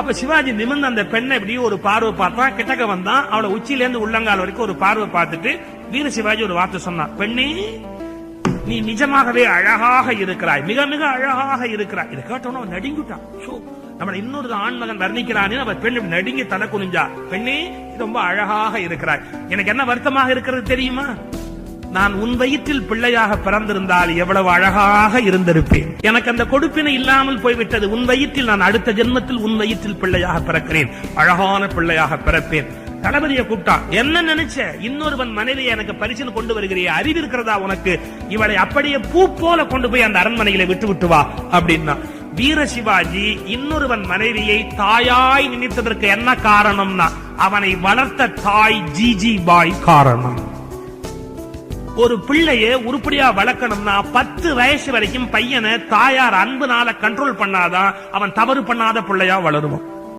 அப்ப சிவாஜி நிமிர்ந்து அந்த பெண்ணை இப்படி ஒரு பார்வை பார்த்தான். கிட்டக்க வந்தான். அவளை உச்சியில இருந்து உள்ளங்கால் வரைக்கும் ஒரு பார்வை பார்த்துட்டு வீர சிவாஜி ஒரு வார்த்தை சொன்னான் பெண்ணே நீ நிஜமாகவே அழகாக இருக்கிறாய். மிக மிக அழகாக இருக்கிறாய். இதை கேட்டவன அவன் நடுங்கிட்டான். ஷோ நம்மள இன்னொரு ஆண்மகன் வர்ணிக்கிறானே. அவ பெண் நடுங்கி தலை குனிஞ்சா. பெண்ணே ரொம்ப அழகாக இருக்கிறாய். எனக்கு என்ன வருத்தமாக இருக்கிறது தெரியுமா? நான் உன் வயிற்றில் பிள்ளையாக பிறந்திருந்தால் எவ்வளவு அழகாக இருந்திருப்பேன். எனக்கு அந்த கொடுப்பினை இல்லாமல் போய்விட்டது. உன் வயிற்றில் நான் அடுத்த ஜென்மத்தில் உன் வயிற்றில் பிள்ளையாக பிறக்கிறேன். அழகான பிள்ளையாக பிறப்பேன். தளபதியை கூப்பிட்டான். என்ன நினைச்ச? இன்னொருவன் மனைவியை எனக்கு பரிசு கொண்டு வருகிறிய. அறிவு இருக்கிறதா உனக்கு? இவளை அப்படியே பூ போல கொண்டு போய் அந்த அரண்மனையில விட்டு விட்டு வா அப்படின்னா. வீர சிவாஜி இன்னொருவன் மனைவியை தாயாய் நினைத்ததற்கு என்ன காரணம்னா அவனை வளர்த்த தாய் ஜிஜி பாய் காரணம். ஒரு பிள்ளைய உருப்படியா வளர்க்கணும்னா பத்து வயசு வரைக்கும் பையனை தாயார் அன்புனால கண்ட்ரோல் பண்ணாதான் அவன் தவறு பண்ணாத பிள்ளையா வளருவான்.